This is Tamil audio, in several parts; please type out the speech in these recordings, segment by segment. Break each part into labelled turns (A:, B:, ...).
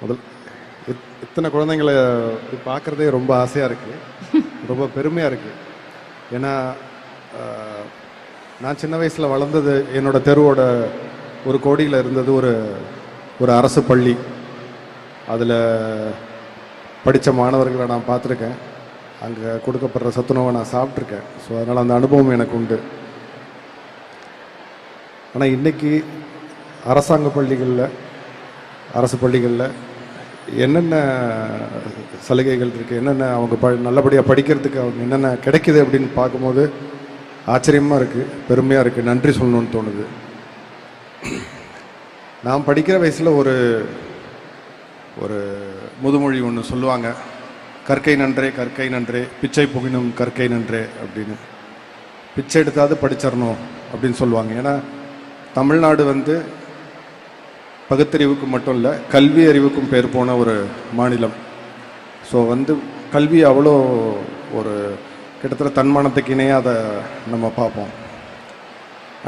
A: முதல். இத்- இத்தனை குழந்தைங்களை பார்க்குறதே ரொம்ப ஆசையாக இருக்குது ரொம்ப பெருமையாக இருக்குது ஏன்னா நான் சின்ன வயசில் வளர்ந்தது என்னோட தெருவோட ஒரு கோடியில் இருந்தது ஒரு ஒரு அரசு பள்ளி. அதில் படித்த மாணவர்களை நான் பார்த்துருக்கேன். அங்கே கொடுக்கப்படுற சத்துணவை நான் சாப்பிட்ருக்கேன் ஸோ அதனால் அந்த அனுபவம் எனக்கு உண்டு. ஆனால் இன்றைக்கி அரசாங்க பள்ளிகளில் அரசு பள்ளிகளில் என்னென்ன சலுகைகள் இருக்குது என்னென்ன அவங்க ப நல்லபடியாக படிக்கிறதுக்கு அவங்க என்னென்ன கிடைக்குது அப்படின்னு பார்க்கும்போது ஆச்சரியமாக இருக்குது பெருமையாக இருக்குது நன்றி சொல்லணும்னு தோணுது. நான் படிக்கிற வயசில் ஒரு ஒரு முதுமொழி ஒன்று சொல்லுவாங்க. கற்கை நன்றே கற்கை நன்றே பிச்சை புகினும் கற்கை நன்றே அப்படின்னு. பிச்சை எடுத்தாவது படிச்சிடணும் அப்படின்னு சொல்லுவாங்க. ஏன்னா தமிழ்நாடு வந்து பகுத்தறிவுக்கு மட்டும் இல்லை கல்வி அறிவுக்கும் பேர் போன ஒரு மாநிலம். ஸோ வந்து கல்வி அவ்வளோ ஒரு கிட்டத்தட்ட தன்மானத்துக்கு இணையாக அதை நம்ம பார்ப்போம்.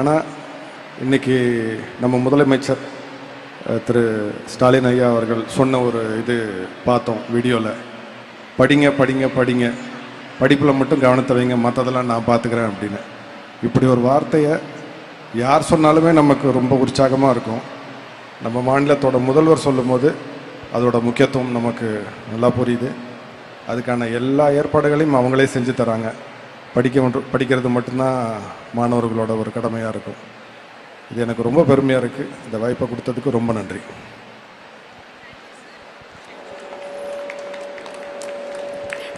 A: ஆனால் இன்னைக்கு நம்ம முதலமைச்சர் திரு ஸ்டாலின் ஐயா அவர்கள் சொன்ன ஒரு இது பார்த்தோம் வீடியோவில் படிங்க படிங்க படிங்க. படிப்பில் மட்டும் கவனத்தை வைங்க மற்றதெல்லாம் நான் பார்த்துக்கிறேன் அப்படின்னு. இப்படி ஒரு வார்த்தையை யார் சொன்னாலுமே நமக்கு ரொம்ப உற்சாகமாக இருக்கும். நம்ம மாநிலத்தோட முதல்வர் சொல்லும்போது அதோட முக்கியத்துவம் நமக்கு நல்லா புரியுது. அதுக்கான எல்லா ஏற்பாடுகளையும் அவங்களே செஞ்சு தராங்க. படிக்க படிக்கிறது மட்டும்தான் மாணவர்களோட ஒரு கடமையாக இருக்கும். இது எனக்கு ரொம்ப பெருமையாக இருக்குது இந்த வாய்ப்பை கொடுத்ததுக்கு ரொம்ப நன்றி.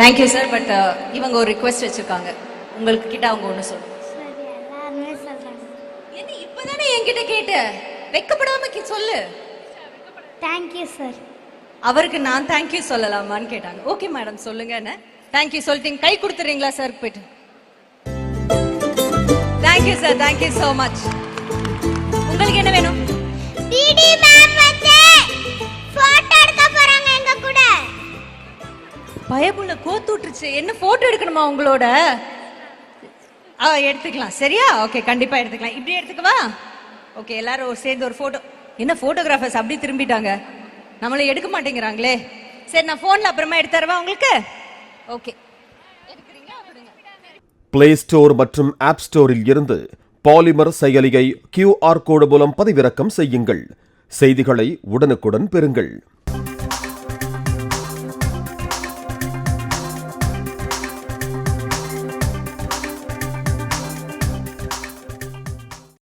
B: தேங்க்யூ சார் பட் இவங்க ஒரு ரிக்வெஸ்ட் வச்சிருக்காங்க. உங்களுக்கு கிட்ட அவங்க ஒன்று சொல்லு.
C: சரி எல்லாருமே சொல்றாங்க.
B: என்ன இப்பதானே என்கிட்ட கேட்ட? வெக்கப்படாம கி- சொல்லு
C: தேங்க்யூ சார்
B: அவருக்கு நான் தேங்க்யூ சொல்லலாமான்னு கேட்டாங்க. ஓகே மேடம் சொல்லுங்க என்ன? தேங்க்யூ சொல்லிட்டீங்க. கை கொடுத்துறீங்களா சார் போயிட்டு? Thank you sir thank you so much உங்களுக்கு என்ன வேணும்? பயபுள்ள கோத்து விட்டுருச்சு. என்ன போட்டோ எடுக்கணுமா உங்களோட? ஆ எடுத்துக்கலாம். சரியா? ஓகே கண்டிப்பா எடுத்துக்கலாம். இப்படி எடுத்துக்கவா? ஓகே எல்லாரும் சேர்ந்து ஒரு போட்டோ என்ன போட்டோகிராஃபர்ஸ் அப்படி திரும்பிட்டாங்க? நம்மளை எடுக்க மாட்டேங்கிறாங்களே. சரி நான் ஃபோனில் அப்புறமா எடுத்து தரவா உங்களுக்கு? ஓகே
D: பிளே ஸ்டோர் மற்றும் ஆப் ஸ்டோரில் இருந்து பாலிமர் செயலியை கியூஆர் கோடு மூலம் பதிவிறக்கம் செய்யுங்கள். செய்திகளை உடனுக்குடன் பெறுங்கள்.